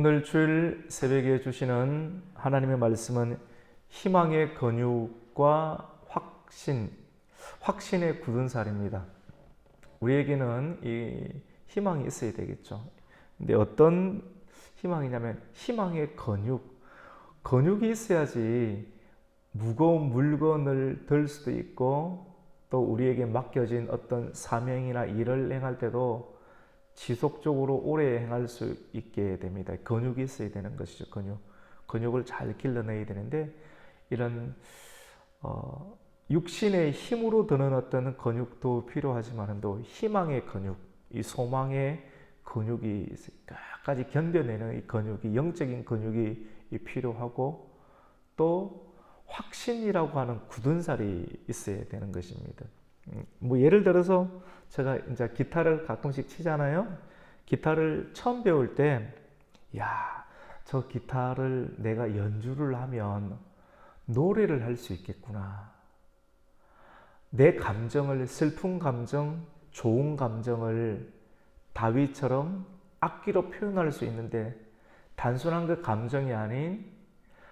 오늘 주일 새벽에 주시는 하나님의 말씀은 희망의 근육과 확신, 확신의 굳은 살입니다. 우리에게는 이 희망이 있어야 되겠죠. 근데 어떤 희망이냐면 희망의 근육. 근육이 있어야지 무거운 물건을 들 수도 있고 또 우리에게 맡겨진 어떤 사명이나 일을 행할 때도 지속적으로 오래 행할 수 있게 됩니다. 근육이 있어야 되는 것이죠. 근육. 근육을 잘 길러내야 되는데 이런 어, 육신의 힘으로 드는 어떤 근육도 필요하지만 또 희망의 근육, 이 소망의 근육이 끝까지 견뎌내는 이 근육이 영적인 근육이 필요하고 또 확신이라고 하는 굳은 살이 있어야 되는 것입니다. 음, 뭐 예를 들어서 제가 이제 기타를 가끔씩 치잖아요. 기타를 처음 배울 때, 야, 저 기타를 내가 연주를 하면 노래를 할 수 있겠구나. 내 감정을, 슬픈 감정, 좋은 감정을 다윗처럼 악기로 표현할 수 있는데, 단순한 그 감정이 아닌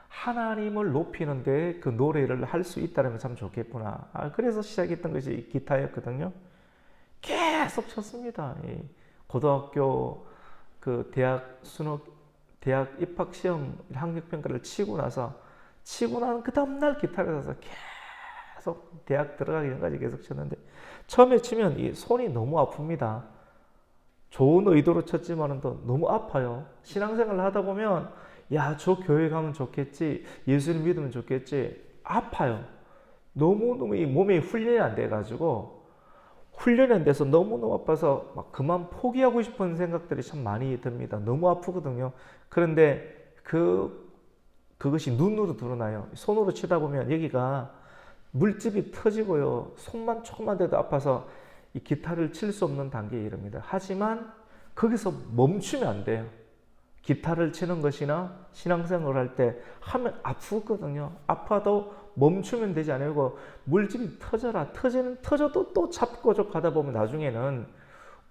하나님을 높이는데 그 노래를 할 수 있다면 참 좋겠구나. 아, 그래서 시작했던 것이 기타였거든요. 계속 쳤습니다. 고등학교 그 대학 수능 대학 입학 시험 학력 평가를 치고 나서 치고 나는 그 다음 날 기타를 사서 계속 대학 들어가기 전까지 계속 쳤는데 처음에 치면 이 손이 너무 아픕니다. 좋은 의도로 쳤지만은 또 너무 아파요. 신앙생활을 하다 보면 야, 저 교회 가면 좋겠지. 예수를 믿으면 좋겠지. 아파요. 너무너무 이 몸에 훈련이 안 돼가지고, 훈련이 안 돼서 너무너무 아파서 막 그만 포기하고 싶은 생각들이 참 많이 듭니다. 너무 아프거든요. 그런데 그, 그것이 눈으로 드러나요. 손으로 치다 보면 여기가 물집이 터지고요. 손만 조금만 돼도 아파서 이 기타를 칠 수 없는 단계에 이릅니다. 하지만 거기서 멈추면 안 돼요. 기타를 치는 것이나 신앙생활을 할때 하면 아프거든요. 아파도 멈추면 되지 않고 물집이 터져라. 터지는 터져도 또 잡고적 하다 보면 나중에는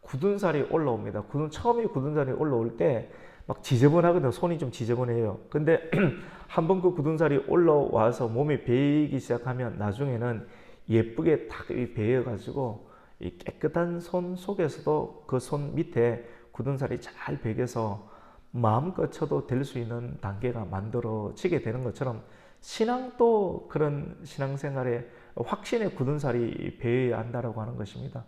굳은 살이 올라옵니다. 굳은 처음에 굳은 살이 올라올 때 막 지저분하거든요. 손이 좀 지저분해요. 근데 한 번 그 굳은 살이 올라와서 몸이 베이기 시작하면 나중에는 예쁘게 탁 베어 가지고 이 깨끗한 손 속에서도 그 손 밑에 굳은 살이 잘 베겨서 마음껏 쳐도 될 수 있는 단계가 만들어지게 되는 것처럼 신앙도 그런 신앙생활에 확신의 굳은 살이 배어야 한다라고 하는 것입니다.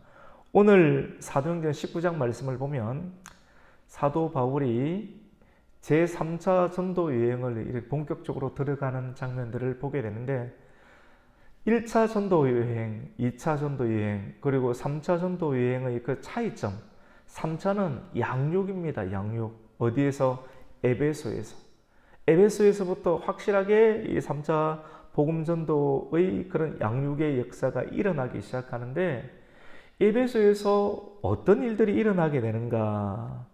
오늘 사도행전 19장 말씀을 보면 사도 바울이 제3차 전도 여행을 본격적으로 들어가는 장면들을 보게 되는데 1차 전도 여행, 2차 전도 여행, 그리고 3차 전도 여행의 그 차이점. 3차는 양육입니다. 양육. 어디에서? 에베소에서. 에베소에서부터 확실하게 이 3차 복음전도의 그런 양육의 역사가 일어나기 시작하는데 에베소에서 어떤 일들이 일어나게 되는가?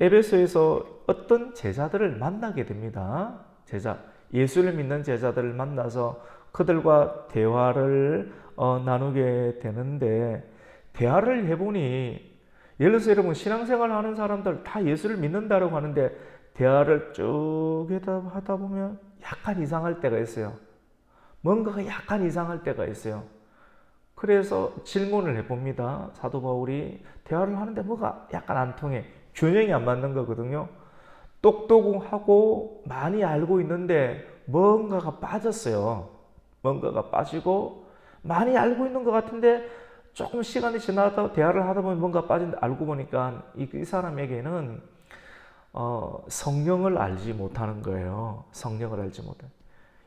에베소에서 어떤 제자들을 만나게 됩니다. 제자, 예수를 믿는 제자들을 만나서 그들과 대화를 어, 나누게 되는데 대화를 해보니 예를 들어서 여러분 신앙생활 하는 사람들 다 예수를 믿는다고 하는데 대화를 쭉 하다 보면 약간 이상할 때가 있어요. 뭔가가 약간 이상할 때가 있어요. 그래서 질문을 해봅니다. 사도 바울이 대화를 하는데 뭐가 약간 안 통해. 균형이 안 맞는 거거든요. 똑똑하고 많이 알고 있는데 뭔가가 빠졌어요. 뭔가가 빠지고 많이 알고 있는 것 같은데 조금 시간이 지나다 대화를 하다 보면 뭔가 빠진다 알고 보니까 이, 이 사람에게는 어, 성령을 알지 못하는 거예요. 성령을 알지 못해.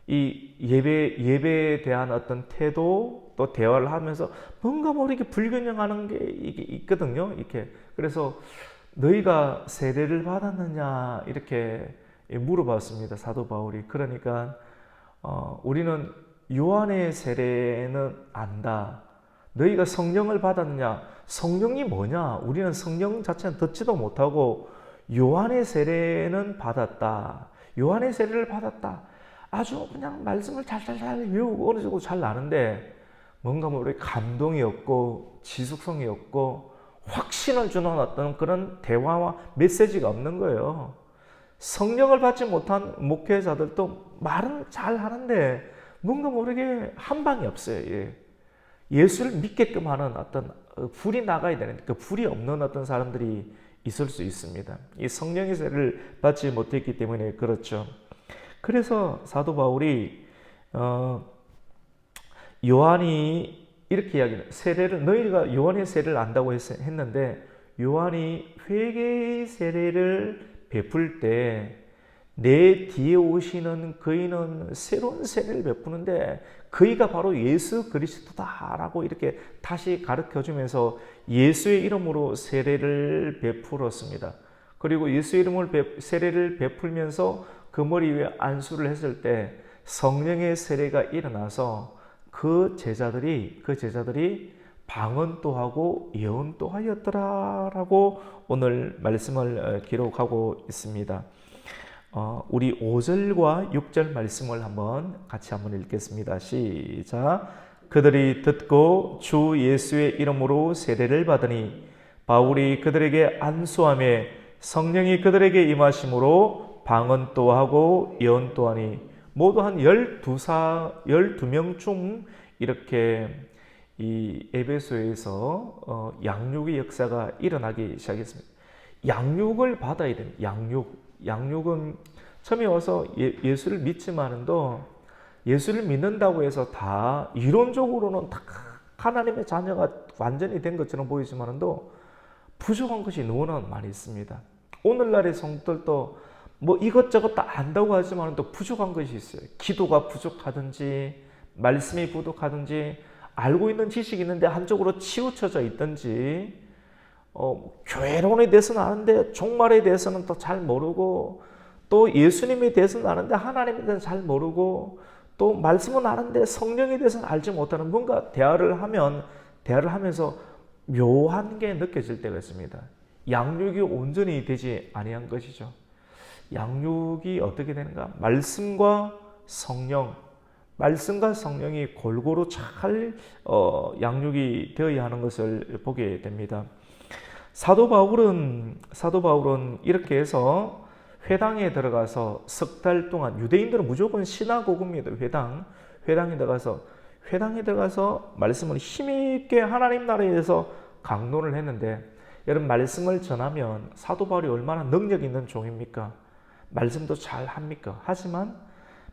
이 예배 예배에 대한 어떤 태도 또 대화를 하면서 뭔가 모르게 불균형하는 게 이게 있거든요. 이렇게 그래서 너희가 세례를 받았느냐 이렇게 물어봤습니다. 사도 바울이 그러니까 어, 우리는 요한의 세례는 안다. 너희가 성령을 받았느냐? 성령이 뭐냐? 우리는 성령 자체는 듣지도 못하고 요한의 세례는 받았다. 요한의 세례를 받았다. 아주 그냥 말씀을 잘잘잘 외우고 어느 정도 잘 나는데 뭔가 모르게 뭐 감동이 없고 지속성이 없고 확신을 주는 어떤 그런 대화와 메시지가 없는 거예요. 성령을 받지 못한 목회자들도 말은 잘 하는데 뭔가 모르게 한 방이 없어요. 예. 예수를 믿게끔 하는 어떤 어, 불이 나가야 되는 그 불이 없는 어떤 사람들이 있을 수 있습니다. 이 성령의 세를 받지 못했기 때문에 그렇죠. 그래서 사도 바울이 어, 요한이 이렇게 이야기를 세례를 너희가 요한의 세례를 안다고 했, 했는데 요한이 회개의 세례를 베풀 때 내 뒤에 오시는 그이는 새로운 세례를 베푸는데 그이가 바로 예수 그리스도다라고 이렇게 다시 가르쳐 주면서 예수의 이름으로 세례를 베풀었습니다. 그리고 예수 이름을 베, 세례를 베풀면서 그 머리 위에 안수를 했을 때 성령의 세례가 일어나서 그 제자들이 그 제자들이 방언도 하고 예언도 하였더라라고 오늘 말씀을 기록하고 있습니다. 어, 우리 5절과 6절 말씀을 한번 같이 한번 읽겠습니다. 시작. 그들이 듣고 주 예수의 이름으로 세례를 받으니 바울이 그들에게 안수함에 성령이 그들에게 임하심으로 방언도 하고 예언도 하니 모두 한 12사 12명 중 이렇게 이 에베소에서 어, 양육의 역사가 일어나기 시작했습니다. 양육을 받아야 됩니다. 양육. 양육은 처음에 와서 예, 수를 믿지만은도 예수를 믿는다고 해서 다 이론적으로는 다 하나님의 자녀가 완전히 된 것처럼 보이지만은도 부족한 것이 너무나 많이 있습니다. 오늘날의 성들도 뭐 이것저것 다 안다고 하지만 또 부족한 것이 있어요. 기도가 부족하든지 말씀이 부족하든지 알고 있는 지식이 있는데 한쪽으로 치우쳐져 있든지 어, 교회론에 대해서는 아는데 종말에 대해서는 또 잘 모르고 또 예수님에 대해서는 아는데 하나님에 대해서는 잘 모르고 또 말씀은 아는데 성령에 대해서는 알지 못하는 뭔가 대화를 하면 대화를 하면서 묘한 게 느껴질 때가 있습니다. 양육이 온전히 되지 아니한 것이죠. 양육이 어떻게 되는가? 말씀과 성령, 말씀과 성령이 골고루 잘 어, 양육이 되어야 하는 것을 보게 됩니다. 사도 바울은 사도 바울은 이렇게 해서 회당에 들어가서 석 달 동안 유대인들은 무조건 시나고그입니다. 회당 회당에 들어가서 회당에 들어가서 말씀을 힘있게 하나님 나라에 대해서 강론을 했는데 여러분 말씀을 전하면 사도 바울이 얼마나 능력 있는 종입니까? 말씀도 잘 합니까? 하지만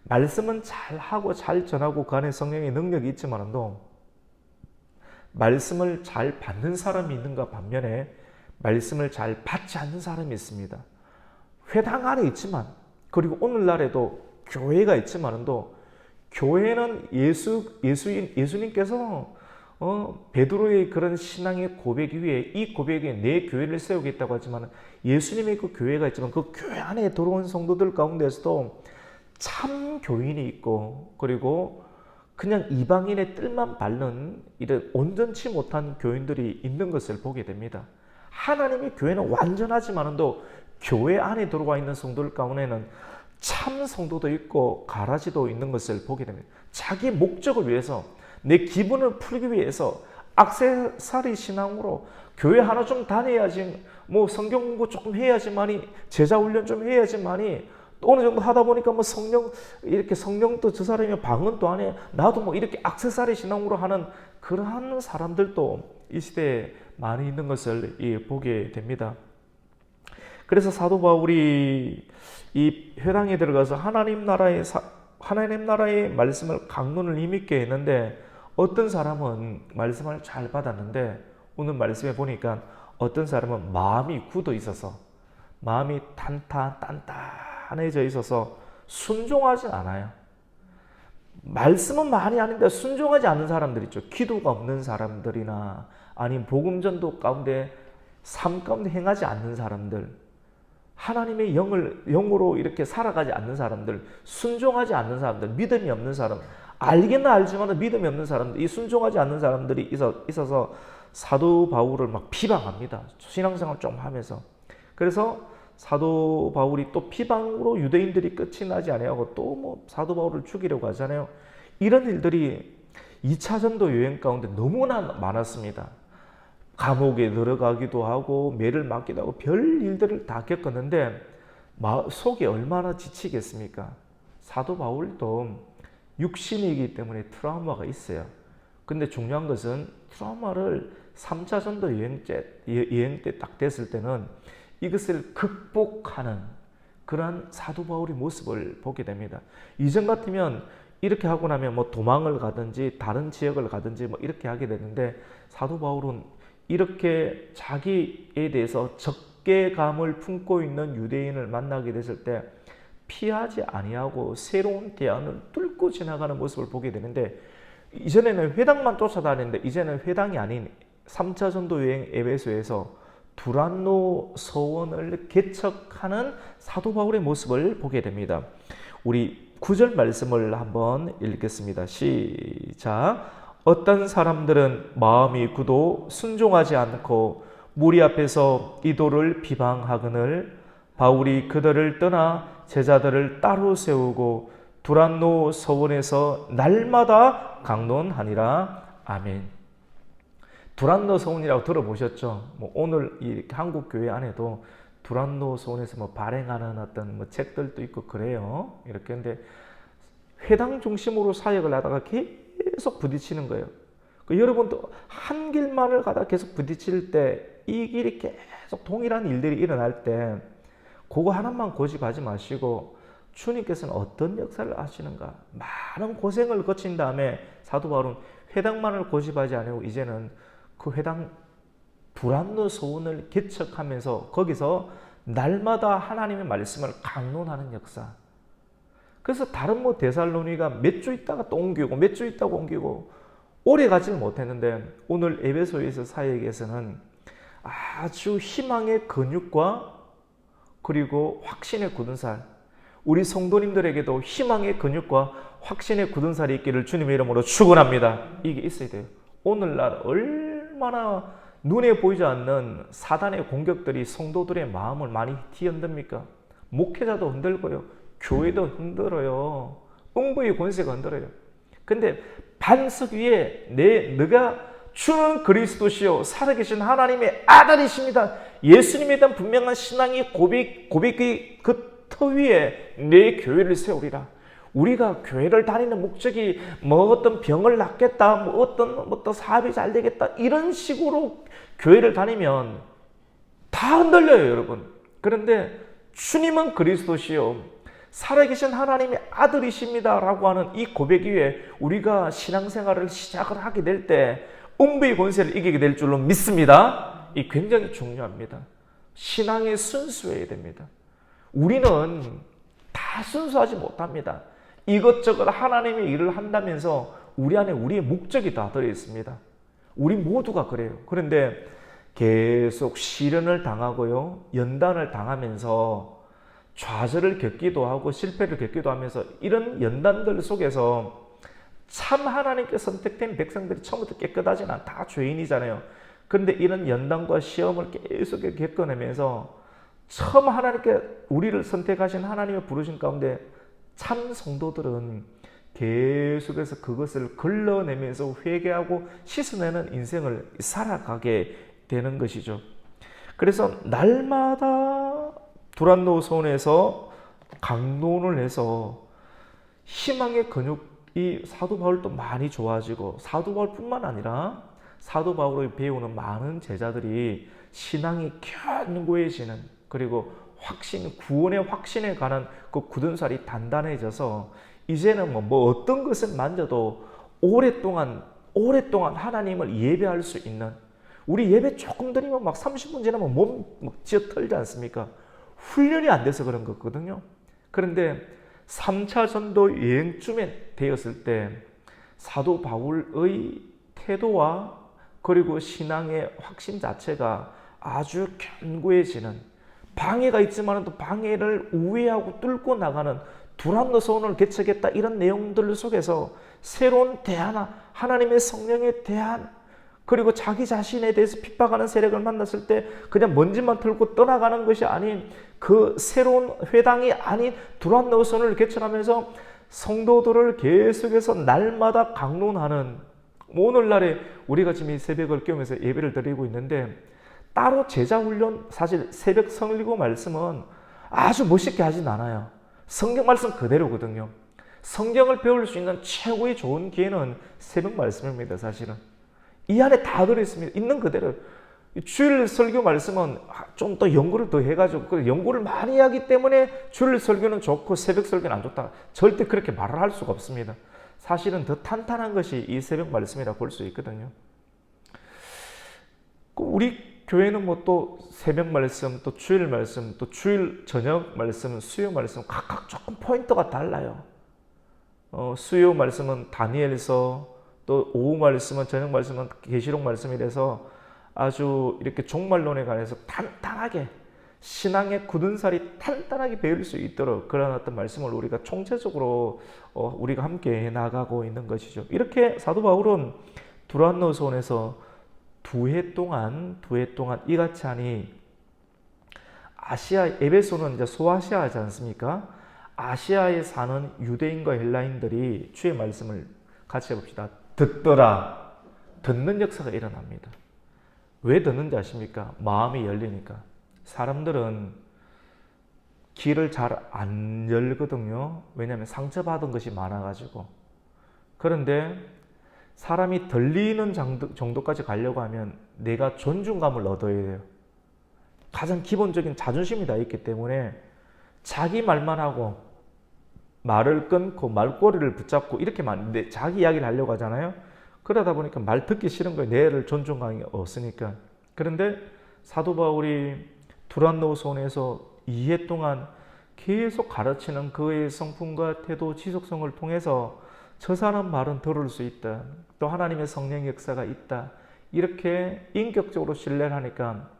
말씀은 잘 하고 잘 전하고 그 안에 성령의 능력이 있지만도 말씀을 잘 받는 사람이 있는가 반면에 말씀을 잘 받지 않는 사람이 있습니다. 회당 안에 있지만 그리고 오늘날에도 교회가 있지만도 교회는 예수 예수인 예수님께서 어, 베드로의 그런 신앙의 고백 위에 이 고백에 내 교회를 세우겠다고 하지만 예수님의 그 교회가 있지만 그 교회 안에 들어온 성도들 가운데서도 참 교인이 있고 그리고 그냥 이방인의 뜰만 밟는 이런 온전치 못한 교인들이 있는 것을 보게 됩니다. 하나님의 교회는 완전하지만도 교회 안에 들어와 있는 성도들 가운데는 참 성도도 있고 가라지도 있는 것을 보게 됩니다. 자기 목적을 위해서 내 기분을 풀기 위해서 악세사리 신앙으로 교회 하나 좀 다녀야지 뭐 성경 공부 조금 해야지만이 제자 훈련 좀 해야지만이 또 어느 정도 하다 보니까 뭐 성령 이렇게 성령도 저 사람이 방언도 안 해. 나도 뭐 이렇게 악세사리 신앙으로 하는 그러한 사람들도 이 시대에 많이 있는 것을 보게 됩니다. 그래서 사도 바울이 이 회당에 들어가서 하나님 나라의 하나님 나라의 말씀을 강론을 힘있게 했는데 어떤 사람은 말씀을 잘 받았는데 오늘 말씀에 보니까 어떤 사람은 마음이 굳어 있어서 마음이 탄탄 단단해져 있어서 순종하지 않아요. 말씀은 많이 아닌데 순종하지 않는 사람들 있죠. 기도가 없는 사람들이나 아니면 복음 전도 가운데 삶 가운데 행하지 않는 사람들, 하나님의 영을 영으로 이렇게 살아가지 않는 사람들, 순종하지 않는 사람들, 믿음이 없는 사람, 알기는 알지만 믿음이 없는 사람들, 이 순종하지 않는 사람들이 있어, 있어서 사도 바울을 막 비방합니다. 신앙생활 좀 하면서. 그래서 사도 바울이 또 비방으로 유대인들이 끝이 나지 아니하고 또 뭐 사도 바울을 죽이려고 하잖아요. 이런 일들이 2차 전도 여행 가운데 너무나 많았습니다. 감옥에 들어가기도 하고 매를 맞기도 하고 별 일들을 다 겪었는데 마- 속이 얼마나 지치겠습니까? 사도 바울도 육신이기 때문에 트라우마가 있어요. 근데 중요한 것은 트라우마를 3차 전도 때, 여행 때 딱 됐을 때는 이것을 극복하는 그러한 사도 바울의 모습을 보게 됩니다. 이전 같으면 이렇게 하고 나면 뭐 도망을 가든지 다른 지역을 가든지 뭐 이렇게 하게 되는데 사도 바울은 이렇게 자기에 대해서 적개감을 품고 있는 유대인을 만나게 됐을 때 피하지 아니하고 새로운 대안을 뚫고 지나가는 모습을 보게 되는데 이전에는 회당만 쫓아다녔는데 이제는 회당이 아닌 3차 전도 여행 에베소에서 두란노 서원을 개척하는 사도 바울의 모습을 보게 됩니다. 우리 구절 말씀을 한번 읽겠습니다. 시작. 어떤 사람들은 마음이 굳어 순종하지 않고 무리 앞에서 이도를 비방하거늘 바울이 그들을 떠나 제자들을 따로 세우고 두란노 서원에서 날마다 강론하니라. 아멘. 두란노 서원이라고 들어보셨죠? 뭐 오늘 이 한국 교회 안에도 두란노 서원에서 뭐 발행하는 어떤 뭐 책들도 있고 그래요. 이렇게 근데 회당 중심으로 사역을 하다가 계속 부딪히는 거예요. 그 여러분도 한 길만을 가다 계속 부딪힐 때 이 길이 계속 동일한 일들이 일어날 때 그거 하나만 고집하지 마시고 주님께서는 어떤 역사를 하시는가 많은 고생을 거친 다음에 사도 바울은 회당만을 고집하지 않고 이제는 그 회당 불안노 소원을 개척하면서 거기서 날마다 하나님의 말씀을 강론하는 역사. 그래서 다른 뭐 데살로니가 몇 주 있다가 또 옮기고 몇 주 있다가 옮기고 오래 가지를 못했는데 오늘 에베소에서 사역에서는 아주 희망의 근육과 그리고 확신의 굳은 살 우리 성도님들에게도 희망의 근육과 확신의 굳은 살이 있기를 주님의 이름으로 축원합니다. 이게 있어야 돼요. 오늘날 얼 마나 눈에 보이지 않는 사단의 공격들이 성도들의 마음을 많이 뒤흔듭니까? 목회자도 흔들고요. 교회도 흔들어요. 응부의 권세가 흔들어요. 근데 반석 위에 내 너가 주는 그리스도시요 살아계신 하나님의 아들이십니다. 예수님에 대한 분명한 신앙이 고백 고백의 그 터 위에 내 교회를 세우리라. 우리가 교회를 다니는 목적이 뭐 어떤 병을 낫겠다, 뭐 어떤 뭐 어떤 사업이 잘 되겠다 이런 식으로 교회를 다니면 다 흔들려요, 여러분. 그런데 주님은 그리스도시요 살아계신 하나님의 아들이십니다라고 하는 이 고백 위에 우리가 신앙생활을 시작을 하게 될 때 음부의 권세를 이기게 될 줄로 믿습니다. 이 굉장히 중요합니다. 신앙의 순수해야 됩니다. 우리는 다 순수하지 못합니다. 이것저것 하나님의 일을 한다면서 우리 안에 우리의 목적이 다 들어 있습니다. 우리 모두가 그래요. 그런데 계속 시련을 당하고요, 연단을 당하면서 좌절을 겪기도 하고 실패를 겪기도 하면서 이런 연단들 속에서 참 하나님께 선택된 백성들이 처음부터 깨끗하진 않아. 다 죄인이잖아요. 그런데 이런 연단과 시험을 계속 겪어내면서 처음 하나님께 우리를 선택하신 하나님의 부르신 가운데 참 성도들은 계속해서 그것을 걸러내면서 회개하고 씻어내는 인생을 살아가게 되는 것이죠. 그래서 날마다 두란노 손에서 강론을 해서 희망의 근육이 사도 바울도 많이 좋아지고 사도 바울뿐만 아니라 사도 바울을 배우는 많은 제자들이 신앙이 견고해지는 그리고 확신 구원의 확신에 관한 그 굳은 살이 단단해져서 이제는 뭐, 뭐 어떤 것을 만져도 오랫동안 오랫동안 하나님을 예배할 수 있는 우리 예배 조금 드리면 막 30분 지나면 몸 지어 털지 않습니까? 훈련이 안 돼서 그런 거거든요. 그런데 3차 전도 여행쯤에 되었을 때 사도 바울의 태도와 그리고 신앙의 확신 자체가 아주 견고해지는 방해가 있지만 또 방해를 우회하고 뚫고 나가는 두란노 서원을 개척했다 이런 내용들 속에서 새로운 대안, 하나님의 성령의 대안, 그리고 자기 자신에 대해서 핍박하는 세력을 만났을 때 그냥 먼지만 털고 떠나가는 것이 아닌 그 새로운 회당이 아닌 두란노 서원을 개척하면서 성도들을 계속해서 날마다 강론하는 뭐 오늘날에 우리가 지금 이 새벽을 깨우면서 예배를 드리고 있는데 따로 제자 훈련 사실 새벽 성리고 말씀은 아주 멋있게 하진 않아요. 성경 말씀 그대로거든요. 성경을 배울 수 있는 최고의 좋은 기회는 새벽 말씀입니다, 사실은. 이 안에 다 들어있습니다. 있는 그대로. 주일 설교 말씀은 좀 더 연구를 더 해가지고, 그 연구를 많이 하기 때문에 주일 설교는 좋고 새벽 설교는 안 좋다. 절대 그렇게 말을 할 수가 없습니다. 사실은 더 탄탄한 것이 이 새벽 말씀이라고 볼수 있거든요. 그 우리 교회는 뭐 또 새벽 말씀, 또 주일 말씀, 또 주일 저녁 말씀, 수요 말씀 각각 조금 포인트가 달라요. 어, 수요 말씀은 다니엘서, 또 오후 말씀은 저녁 말씀은 계시록 말씀이라서 아주 이렇게 종말론에 관해서 탄탄하게 신앙의 굳은 살이 탄탄하게 배울 수 있도록 그런 어떤 말씀을 우리가 총체적으로 어, 우리가 함께 나가고 있는 것이죠. 이렇게 사도 바울은 두란노 손에서 두 해 동안 두 해 동안 이같이 하니 아시아 에베소는 이제 소아시아지 않습니까? 아시아에 사는 유대인과 헬라인들이 주의 말씀을 같이 해봅시다. 듣더라. 듣는 역사가 일어납니다. 왜 듣는지 아십니까? 마음이 열리니까. 사람들은 귀를 잘안 열거든요. 왜냐하면 상처받은 것이 많아가지고. 그런데 사람이 들리는 정도 까지 가려고 하면 내가 존중감을 얻어야 돼요. 가장 기본적인 자존심이 다 있기 때문에 자기 말만 하고 말을 끊고 말꼬리를 붙잡고 이렇게만 내 자기 이야기를 하려고 하잖아요. 그러다 보니까 말 듣기 싫은 거예요. 내를 존중감이 없으니까. 그런데 사도 바울이 두란노손에서 2해 동안 계속 가르치는 그의 성품과 태도, 지속성을 통해서 저 사람 말은 들을 수 있다. 또 하나님의 성령 역사가 있다. 이렇게 인격적으로 신뢰를 하니까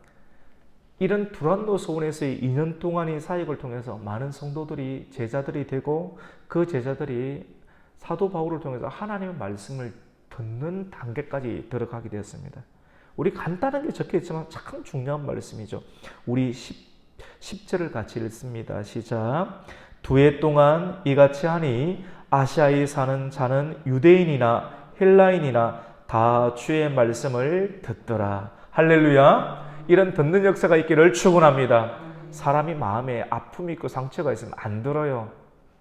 이런 두란노 소원에서의 2년 동안의 사역을 통해서 많은 성도들이 제자들이 되고 그 제자들이 사도 바울을 통해서 하나님의 말씀을 듣는 단계까지 들어가게 되었습니다. 우리 간단하게 적혀 있지만 참 중요한 말씀이죠. 우리 10, 10 절을 같이 읽습니다. 시작. 두 해 동안 이같이 하니 아시아에 사는 자는 유대인이나 헬라인이나 다 주의 말씀을 듣더라. 할렐루야. 이런 듣는 역사가 있기를 축원합니다. 사람이 마음에 아픔이 있고 상처가 있으면 안 들어요.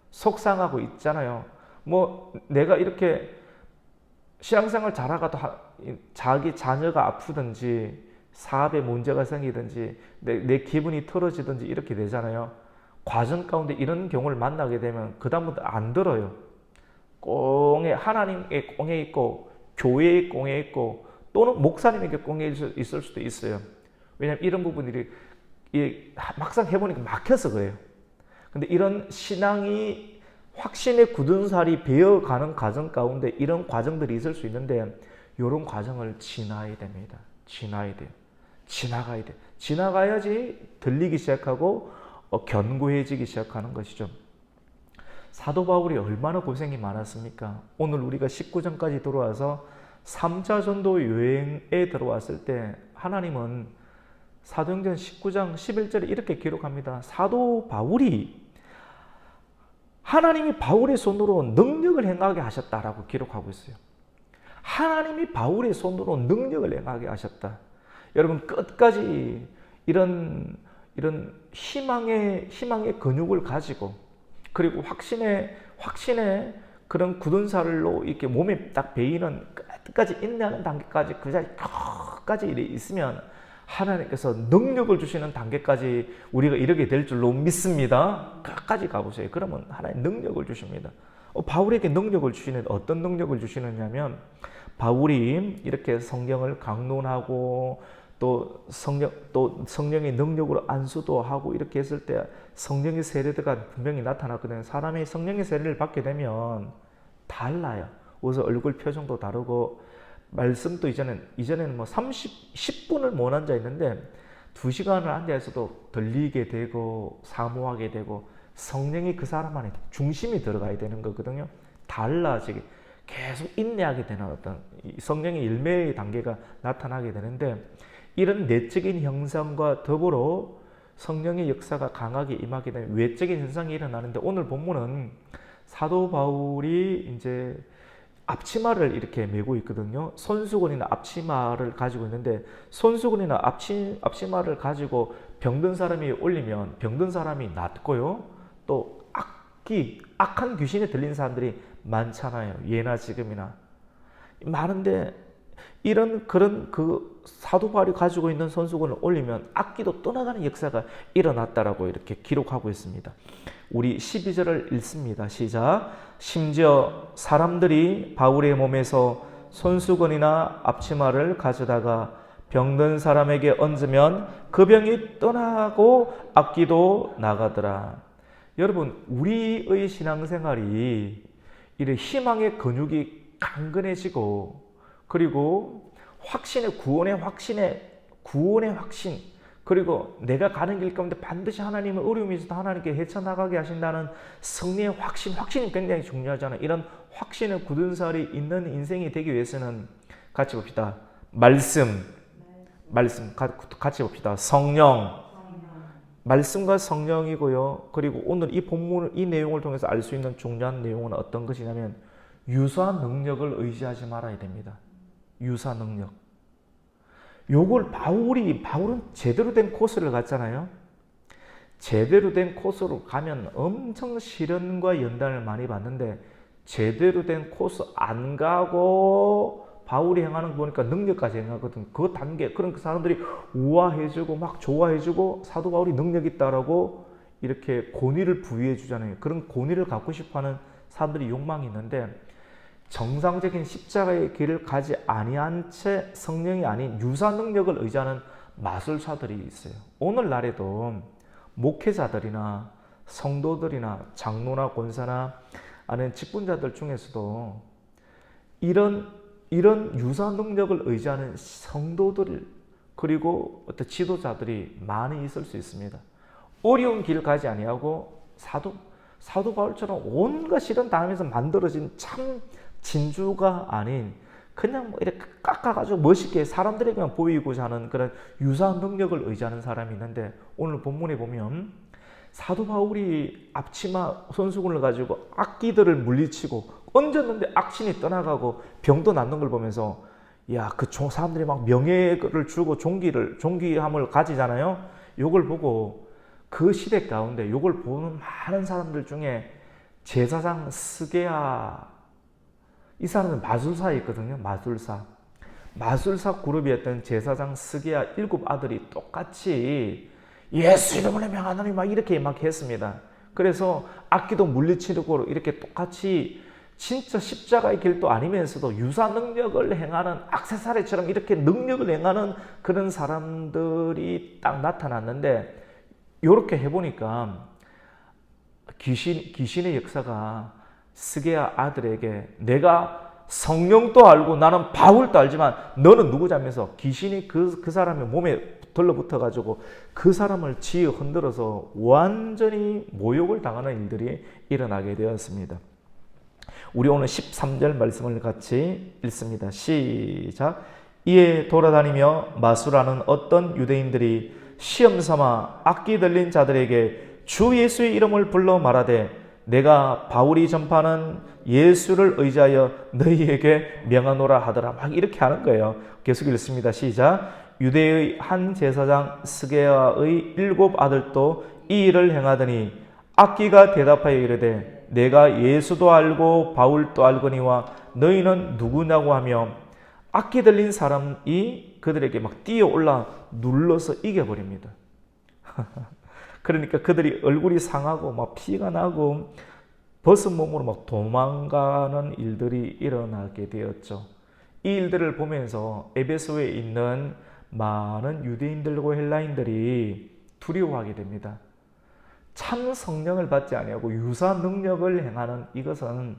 속상하고 있잖아요. 뭐 내가 이렇게 신앙생활 잘하가도 자기 자녀가 아프든지 사업에 문제가 생기든지 내, 내 기분이 틀어지든지 이렇게 되잖아요. 과정 가운데 이런 경우를 만나게 되면 그다음부터 안 들어요. 꽁에 하나님의 꽁에 있고 교회의 꽁에 있고 또는 목사님에게 꽁에 있을 수도 있어요. 왜냐하면 이런 부분들이 막상 해보니까 막혀서 그래요. 근데 이런 신앙이 확신의 굳은 살이 배어가는 과정 가운데 이런 과정들이 있을 수 있는데 이런 과정을 지나야 됩니다. 지나야 돼요. 지나가야 돼. 지나가야지 들리기 시작하고 어, 견고해지기 시작하는 것이죠. 사도 바울이 얼마나 고생이 많았습니까? 오늘 우리가 19장까지 들어와서 3차 전도 여행에 들어왔을 때 하나님은 사도행전 19장 11절에 이렇게 기록합니다. 사도 바울이 하나님이 바울의 손으로 능력을 행하게 하셨다라고 기록하고 있어요. 하나님이 바울의 손으로 능력을 행하게 하셨다. 여러분 끝까지 이런 이런 희망의 희망의 근육을 가지고 그리고 확신의 확신의 그런 굳은 살로 이렇게 몸에 딱 베이는 끝까지 인내하는 단계까지 그 자리 끝까지 있으면 하나님께서 능력을 주시는 단계까지 우리가 이르게 될 줄로 믿습니다. 끝까지 가보세요. 그러면 하나님 능력을 주십니다. 어, 바울에게 능력을 주시는 어떤 능력을 주시느냐면 바울이 이렇게 성경을 강론하고 또 성령 또 성령의 능력으로 안수도 하고 이렇게 했을 때 성령의 세례가 분명히 나타났거든요. 사람이 성령의 세례를 받게 되면 달라요. 그래서 얼굴 표정도 다르고 말씀도 이전엔 이전에는 뭐 30, 10분을 못 앉아 있는데 2시간을 앉아 있어도 들리게 되고 사모하게 되고 성령이 그 사람 안에 중심이 들어가야 되는 거거든요. 달라지게 계속 인내하게 되는 어떤 성령의 일매의 단계가 나타나게 되는데 이런 내적인 형상과 더불어 성령의 역사가 강하게 임하게 되면 외적인 현상이 일어나는데 오늘 본문은 사도 바울이 이제 앞치마를 이렇게 메고 있거든요. 손수건이나 앞치마를 가지고 있는데 손수건이나 앞치, 앞치마를 가지고 병든 사람이 올리면 병든 사람이 낫고요. 또 악기, 악한 귀신에 들린 사람들이 많잖아요. 예나 지금이나. 많은데 이런 그런 그 사도 바울이 가지고 있는 손수건을 올리면 악기도 떠나가는 역사가 일어났다라고 이렇게 기록하고 있습니다. 우리 12절을 읽습니다. 시작. 심지어 사람들이 바울의 몸에서 손수건이나 앞치마를 가져다가 병든 사람에게 얹으면 그 병이 떠나고 악기도 나가더라. 여러분, 우리의 신앙생활이 이래 희망의 근육이 강건해지고 그리고 확신의 구원의 확신의 구원의 확신 그리고 내가 가는 길 가운데 반드시 하나님은 어려움이 있어도 하나님께 헤쳐나가게 하신다는 승리의 확신, 확신이 굉장히 중요하잖아요. 이런 확신의 굳은 살이 있는 인생이 되기 위해서는 같이 봅시다. 말씀, 말씀 같이 봅시다. 성령, 말씀과 성령이고요. 그리고 오늘 이 본문 이 내용을 통해서 알 수 있는 중요한 내용은 어떤 것이냐면 유사 능력을 의지하지 말아야 됩니다. 유사 능력. 요걸 바울이 바울은 제대로 된 코스를 갔잖아요. 제대로 된 코스로 가면 엄청 시련과 연단을 많이 받는데 제대로 된 코스 안 가고 바울이 행하는 거 보니까 능력까지 행하거든. 그 단계 그런 그 사람들이 우아해지고 막 좋아해지고 사도 바울이 능력 있다라고 이렇게 권위를 부여해 주잖아요. 그런 권위를 갖고 싶어 하는 사람들이 욕망이 있는데 정상적인 십자가의 길을 가지 아니한 채 성령이 아닌 유사 능력을 의지하는 마술사들이 있어요. 오늘날에도 목회자들이나 성도들이나 장로나 권사나 아는 직분자들 중에서도 이런 이런 유사 능력을 의지하는 성도들 그리고 어떤 지도자들이 많이 있을 수 있습니다. 어려운 길을 가지 아니하고 사도 사도 바울처럼 온갖 시련 당하면서 만들어진 참 진주가 아닌 그냥 뭐 이렇게 깎아가지고 멋있게 사람들에게만 보이고자 하는 그런 유사한 능력을 의지하는 사람이 있는데 오늘 본문에 보면 사도 바울이 앞치마 손수건을 가지고 악기들을 물리치고 얹었는데 악신이 떠나가고 병도 낫는 걸 보면서 야, 그 사람들이 막 명예를 주고 종기를 종기함을 가지잖아요. 요걸 보고 그 시대 가운데 요걸 보는 많은 사람들 중에 제사장 스게야 이 사람은 마술사였거든요. 마술사. 마술사 그룹이었던 제사장 스게야 일곱 아들이 똑같이 예수 이름으로 명하노니 막 이렇게 막 했습니다. 그래서 악기도 물리치고 이렇게 똑같이 진짜 십자가의 길도 아니면서도 유사 능력을 행하는 악세사리처럼 이렇게 능력을 행하는 그런 사람들이 딱 나타났는데 이렇게 해보니까 귀신, 귀신의 역사가 스게야 아들에게 내가 성령도 알고 나는 바울도 알지만 너는 누구자면서 귀신이 그, 그 사람의 몸에 들러붙어 가지고 그 사람을 지어 흔들어서 완전히 모욕을 당하는 일들이 일어나게 되었습니다. 우리 오늘 13절 말씀을 같이 읽습니다. 시작. 이에 돌아다니며 마술하는 어떤 유대인들이 시험 삼아 악기 들린 자들에게 주 예수의 이름을 불러 말하되 내가 바울이 전파하는 예수를 의지하여 너희에게 명하노라 하더라. 막 이렇게 하는 거예요. 계속 읽습니다. 시작. 유대의 한 제사장 스게아의 일곱 아들도 이 일을 행하더니 악기가 대답하여 이르되 내가 예수도 알고 바울도 알거니와 너희는 누구냐고 하며 악기 들린 사람이 그들에게 막 뛰어 올라 눌러서 이겨버립니다. 그러니까 그들이 얼굴이 상하고 막 피가 나고 벗은 몸으로 막 도망가는 일들이 일어나게 되었죠. 이 일들을 보면서 에베소에 있는 많은 유대인들과 헬라인들이 두려워하게 됩니다. 참 성령을 받지 아니하고 유사 능력을 행하는 이것은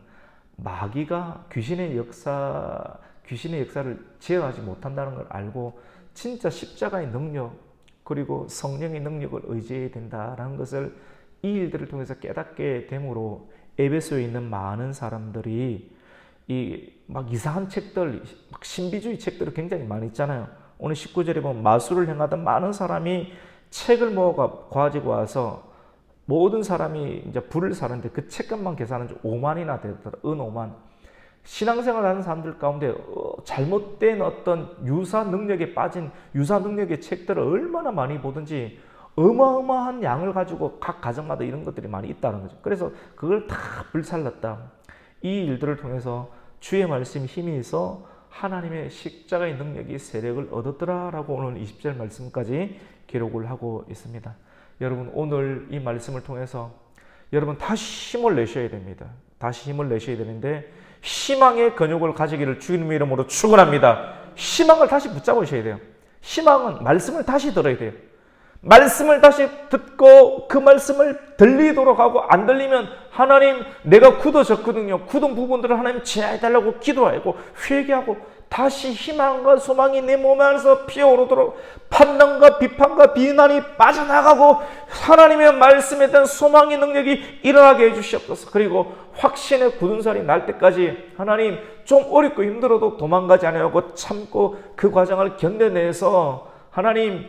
마귀가 귀신의 역사, 귀신의 역사를 제어하지 못한다는 걸 알고 진짜 십자가의 능력, 그리고 성령의 능력을 의지해야 된다라는 것을 이 일들을 통해서 깨닫게 되므로 에베소에 있는 많은 사람들이 이 막 이상한 책들, 막 신비주의 책들을 굉장히 많이 있잖아요. 오늘 19절에 보면 마술을 행하던 많은 사람이 책을 모아 가지고 와서 모든 사람이 이제 불을 사는데 그 책값만 계산한 지 5만이나 되더라. 은 5만. 신앙생활 하는 사람들 가운데 어, 잘못된 어떤 유사 능력에 빠진 유사 능력의 책들을 얼마나 많이 보든지 어마어마한 양을 가지고 각 가정마다 이런 것들이 많이 있다는 거죠. 그래서 그걸 다 불살랐다. 이 일들을 통해서 주의 말씀 힘이 있어 하나님의 십자가의 능력이 세력을 얻었더라라고 오늘 20절 말씀까지 기록을 하고 있습니다. 여러분 오늘 이 말씀을 통해서 여러분 다시 힘을 내셔야 됩니다. 다시 힘을 내셔야 되는데 희망의 근육을 가지기를 주님의 이름으로 축원합니다. 희망을 다시 붙잡으셔야 돼요. 희망은 말씀을 다시 들어야 돼요. 말씀을 다시 듣고 그 말씀을 들리도록 하고 안 들리면 하나님 내가 굳어졌거든요. 굳은 부분들을 하나님 지나해달라고 기도하고 회개하고 다시 희망과 소망이 내 몸 안에서 피어오르도록 판단과 비판과 비난이 빠져나가고 하나님의 말씀에 대한 소망의 능력이 일어나게 해주시옵소서. 그리고 확신의 굳은 살이 날 때까지 하나님 좀 어렵고 힘들어도 도망가지 않으려고 참고 그 과정을 견뎌내서 하나님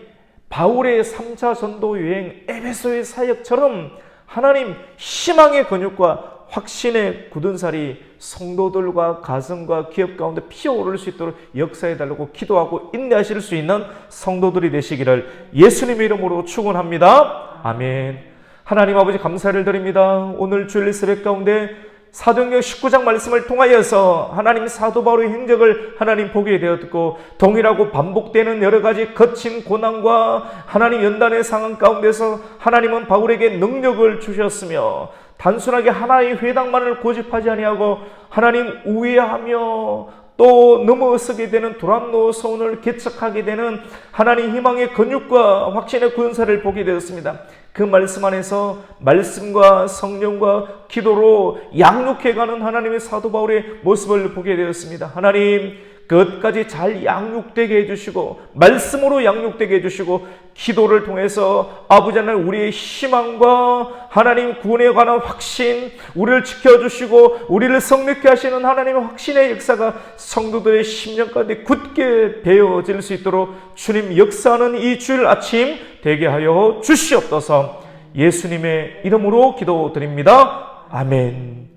바울의 3차 전도 여행 에베소의 사역처럼 하나님 희망의 근육과 확신의 굳은 살이 성도들과 가정과 기업 가운데 피어오를 수 있도록 역사해 달라고 기도하고 인내하실 수 있는 성도들이 되시기를 예수님의 이름으로 축원합니다. 아멘. 하나님 아버지 감사를 드립니다. 오늘 주일 새벽 가운데 사도행전 19장 말씀을 통하여서 하나님 사도 바울의 행적을 하나님 보게 되었고 동일하고 반복되는 여러 가지 거친 고난과 하나님 연단의 상황 가운데서 하나님은 바울에게 능력을 주셨으며 단순하게 하나의 회당만을 고집하지 아니하고 하나님 우회하며 또 넘어서게 되는 두란노 서원을 개척하게 되는 하나님 희망의 근육과 확신의 군사를 보게 되었습니다. 그 말씀 안에서 말씀과 성령과 기도로 양육해가는 하나님의 사도 바울의 모습을 보게 되었습니다. 하나님 끝까지 잘 양육되게 해주시고 말씀으로 양육되게 해주시고 기도를 통해서 아버지 하나님 우리의 희망과 하나님 구원에 관한 확신 우리를 지켜주시고 우리를 성립케 하시는 하나님의 확신의 역사가 성도들의 심령 가운데 굳게 배어질 수 있도록 주님 역사하는 이 주일 아침 되게 하여 주시옵소서 예수님의 이름으로 기도드립니다. 아멘